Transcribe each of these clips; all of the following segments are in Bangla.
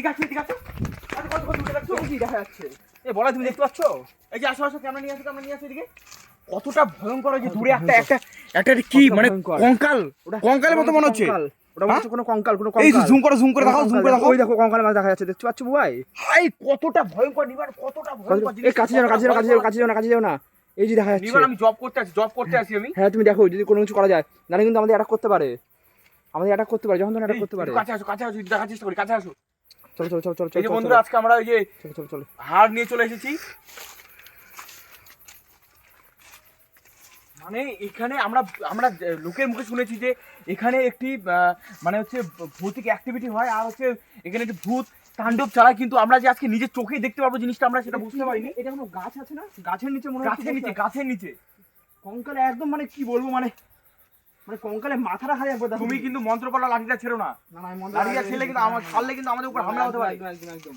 এদিকে আসো এদিকে আসো আরে কত কত দূরে দেখছ এই দেখা যাচ্ছে এই বলা তুমি দেখতে পাচ্ছ? এই যে আসো আসো ক্যামেরা নিয়ে আসো ক্যামেরা নিয়ে আসো এদিকে। কতটা ভয়ঙ্কর যে দূরে একটা একটা একটা কি মানে কঙ্কাল? কঙ্কালের মতো মনে হচ্ছে। ওটা মনে হচ্ছে কোনো কঙ্কাল কোনো এই জুম করে জুম করে দেখাও জুম করে দেখাও। ওই দেখো কঙ্কাল মাছ দেখা যাচ্ছে। দেখতে পাচ্ছ ভাই হাই কতটা ভয়ঙ্কর নিবার কতটা ভয়ঙ্কর এই কাছে যাও কাছে যাও কাছে যাও না, কাছে যাও না কাছে যাও না। এই যে দেখা যাচ্ছে। নিবার আমি জব করতে আছি জব করতে আছি আমি। হ্যাঁ তুমি দেখো যদি কোনো কিছু করা যায় নাহলে কিন্তু আমাদের অ্যাটাক করতে পারে। আমাদের অ্যাটাক করতে পারে যখন তখন অ্যাটাক করতে পারে। কাছে আসো কাছে আসো দেখার চেষ্টা করি কাছে আসো। চলো চলো চলো চলো এই যে চলো বন্ধুরা আজকে আমরা ওই যে চলো চলো চলো। হাড় নিয়ে চলে এসেছি। মানে এখানে আমরা আমরা লোকের মুখে শুনেছি যে এখানে একটি আহ, মানে হচ্ছে ভৌতিক অ্যাক্টিভিটি হয় আর হচ্ছে এখানে একটি ভূত তাণ্ডব চালায় কিন্তু আমরা যে আজকে নিজের চোখেই দেখতে পারব জিনিসটা আমরা সেটা বুঝতে পারিনি। এটা কোনো গাছ আছে না? গাছের নিচে মনে গাছের নিচে গাছের নিচে। কঙ্কালে একদম মানে কি বলব মানে মানে কঙ্কালে মাথাটা হারিয়ে তুমি কিন্তু মন্ত্রপালা লাঠিটা ছেড়ো না। না না আমি মন্দ লাঠিটা ছেলে কিন্তু আমার ছাড়লে কিন্তু আমাদের উপর হামলা হতে পারে। একদম একদম একদম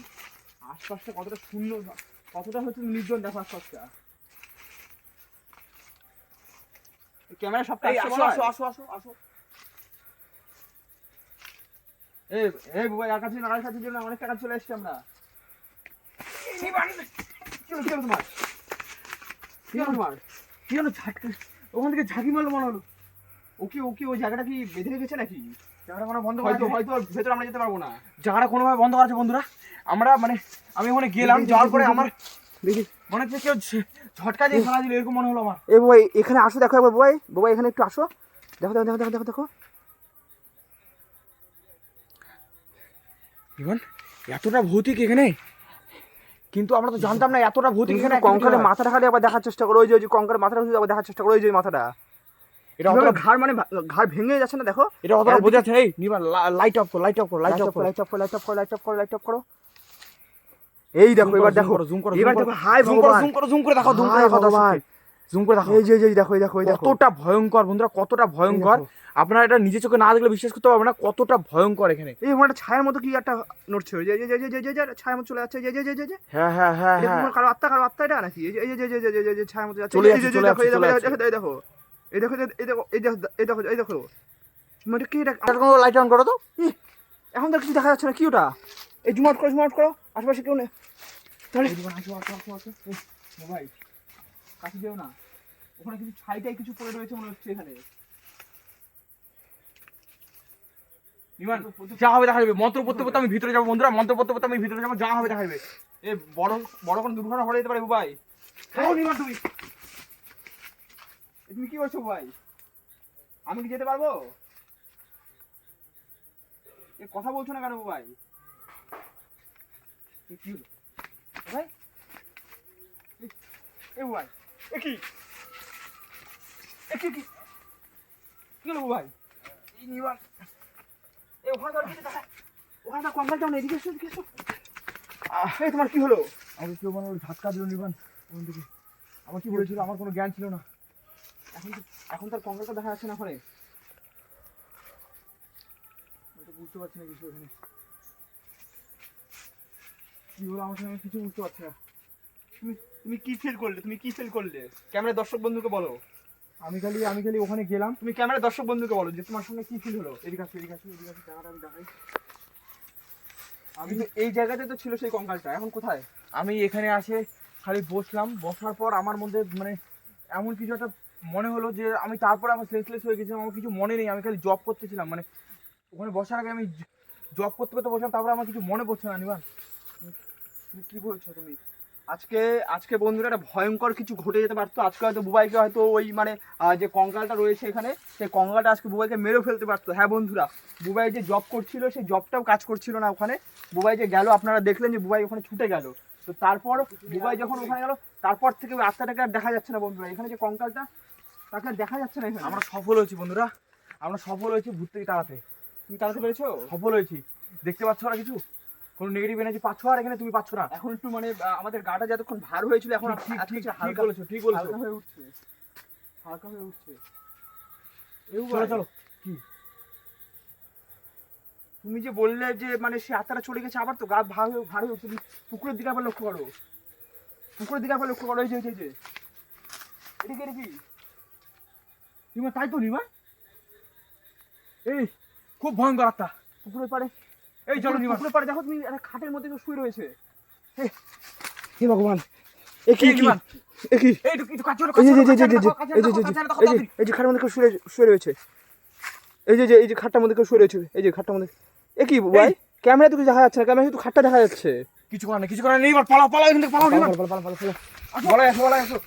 আশপাশটা কতটা শূন্য কতটা হচ্ছে নির্জন দেখো আশপাশটা ক্যামেরা সবটা এই আসো আসো আসো আসো আসো। এই এই বাবা একা ছিল না কাছে জন্য অনেক টাকা চলে এসেছি আমরা। কি হলো, তোমার? কি তোমার? কি হলো ঝাটকা ওখান থেকে ঝাঁকি মারলো মনে হলো। ও কি ও কি ওই জায়গাটা কি বেঁধে রেখেছে নাকি? জায়গাটা কোনো বন্ধ হয়তো হয়তো ভেতরে আমরা যেতে পারব না। জায়গাটা কোনোভাবে বন্ধ করা আছে বন্ধুরা? আমরা মানে আমি ওখানে গেলাম যাওয়ার পরে আমার দেখি মনে হচ্ছে কেউ ঝটকা দিয়ে ফেলা দিল এরকম মনে হলো আমার। এ এখানে আসো দেখো একবার বাবা এখানে একটু আসো। দেখো দেখো দেখো দেখো দেখো। এতটা ভৌতিক এখানে? কিন্তু আমরা তো জানতাম না এতটা ভৌতিক এখানে কঙ্কালের মাথাটা খালি আবার দেখার চেষ্টা করো ওই যে ওই যে কঙ্কালের মাথাটা আবার দেখার চেষ্টা করো ওই যে মাথাটা। এটা অতটা ঘাড় মানে ঘাড় ভেঙে যাচ্ছে না দেখো এটা অতটা বোঝাচ্ছে এই নিবার লাইট অফ করো লাইট অফ করো লাইট অফ করো লাইট অফ করো লাইট অফ করো লাইট অফ করো লাইট অফ করো এই দেখো এবার দেখো zoom করো, এবার দেখো হাই জুম করো জুম করো জুম করে দেখাও জুম করে দেখাও ভগবান জুম করে দেখাও এই যে এই দেখো এই দেখো কতটা ভয়ঙ্কর বন্ধুরা কতটা ভয়ঙ্কর আপনারা এটা নিজে চোখে না দেখলে বিশ্বাস করতে পারবেন না কতটা ভয়ঙ্কর এখানে এই একটা ছায়ার মতো কি একটা নড়ছে যে এই যে এই যে এই যে যে ছায়ার মতো চলে যাচ্ছে এই যে এই যে যে যে হ্যাঁ হ্যাঁ হ্যাঁ হ্যাঁ কারও আত্মা কারও আত্মা এটা নাকি এই যে এই যে এই যে যে যে- ছায়ার মতো যাচ্ছে চলে দেখো দেখো এই দেখো এই দেখো এই দেখো এই দেখো এই দেখো। মানে কি এটা? লাইট অন করো তো। এখন তো কিছু দেখা যাচ্ছে না কি ওটা? এই জুম আউট করো জুম আউট করো। আশেপাশে কেউ নেই। তাহলে ভাই কাছে যেও না। ওখানে কিছু ছাইটাই কিছু পড়ে রয়েছে মনে হচ্ছে এখানে। বিমান যা হবে দেখা যাবে মন্ত্র পড়তে পড়তে আমি ভিতরে যাব বন্ধুরা। মন্ত্র পড়তে পড়তে আমি ভিতরে যাব যা হবে দেখা যাবে এ বড় বড় কোনো দুর্ঘটনা হয়ে যেতে পারে ভাই তুমি তুমি কি করছ ভাই? আমি কি যেতে পারব? এ কথা বলছো না কেন ভাই? কি? ভাই? এ- ভাই এ কি? এ কি কি? কি হলো ভাই? এই এ ওখানে দেখা ওখানে কঙ্কালটাও নেই এদিকে এসো এদিকে এসো। আহ, এই তোমার কি হলো? আমাকে কেউ মানে ঝাটকা দিল নিবান ওখান থেকে। আমার কি বলেছিল? আমার কোনো জ্ঞান ছিল না। এখন এখন তার কঙ্কালটা দেখা যাচ্ছে না ওখানে বুঝতে পারছি না কিছু এখানে। কি হলো আমার সঙ্গে? কিছু বুঝতে পারছি না। তুমি তুমি কি ফিল করলে? তুমি কি ফিল করলে? ক্যামেরা দর্শক বন্ধুকে বলো। আমি খালি আমি খালি ওখানে গেলাম। তুমি ক্যামেরা দর্শক বন্ধুকে বলো যে তোমার সঙ্গে কি ফিল হলো? এদিকে আসো এদিকে আসো এদিকে আসো জায়গাটা আমি দেখাই। আমি এই জায়গাতে তো ছিল সেই কঙ্কালটা। এখন কোথায়? আমি এখানে আসে খালি বসলাম। বসার পর আমার মধ্যে মানে এমন কিছু একটা মনে হলো যে আমি তারপরে আমার সেন্সলেস হয়ে গেছিলাম, আমার কিছু মনে নেই, আমি খালি জব করতেছিলাম মানে ওখানে বসার আগে আমি জব করতে করতে বসলাম, তারপরে আমার কিছু মনে পড়ছে না নিবান কি বলছো তুমি? আজকে আজকে বন্ধুরা একটা ভয়ঙ্কর কিছু ঘটে যেতে পারতো, আজকে হয়তো বুবাইকে হয়তো ওই মানে যে কঙ্কালটা রয়েছে এখানে, সেই কঙ্কালটা আজকে বুবাইকে মেরে ফেলতে পারতো। হ্যাঁ বন্ধুরা, বুবাই যে জব করছিল, সেই জবটাও কাজ করছিল না ওখানে। বুবাই যে গেল, আপনারা দেখলেন যে বুবাই ওখানে ছুটে গেল। তো তারপর বুবাই যখন ওখানে গেল তারপর থেকে ওই আত্মাটাকে আর দেখা যাচ্ছে না বন্ধুরা। এখানে যে কঙ্কালটা তাকে দেখা যাচ্ছে না এখানে। আমরা সফল হয়েছি বন্ধুরা। আমরা সফল হয়েছি ভূত থেকে তাড়াতে। তুমি তাড়াতে পেরেছ? সফল হয়েছি। দেখতে পাচ্ছ না কিছু? কোনো নেগেটিভ এনার্জি পাচ্ছ আর এখানে তুমি পাচ্ছ না। এখন একটু মানে আমাদের গাটা যতক্ষণ ভার হয়েছিল এখন ঠিক, ঠিক, ঠিক, হালকা বলেছ ঠিক বলেছ। হালকা হয়ে উঠছে। হালকা হয়ে উঠছে। চলো চলো। তুমি যে বললে যে মানে সে আত্মাটা চলে গেছে আবার তো গা ভার হয়ে ভার হয়ে তুমি পুকুরের দিকে আবার লক্ষ্য করো পুকুরের দিকে আবার লক্ষ্য করো এই যে এই যে, নিমা তাই তো নিমা এই খুব ভয়ঙ্কর আত্মা পুকুরের পাড়ে এই চলো নিবার পুকুরের পাড়ে দেখো তুমি একটা খাটের মধ্যে শুয়ে রয়েছে হে ভগবান এ কি এই কি। এ কি এই তো কিছু কাজ হলো এই যে কাজ এই যে হলো, এই যে কাজ এই যে হলো, এই যে কাজ হলো, এই যে এই যে খাটের মধ্যে কেউ শুয়ে শুয়ে রয়েছে এই যে এই যে খাটটার মধ্যে কেউ শুয়ে রয়েছে এই যে খাটটার মধ্যে। এ কি ভাই? ক্যামেরা তো কিছু দেখা যাচ্ছে না ক্যামেরা শুধু খাটটা দেখা যাচ্ছে। কিছু করার নেই কিছু করার নেই এবার পালাও পালাও এখান থেকে পালাও পালা, পালা, পালা, পালা, পালা। বলাই আসো বলাই আসো।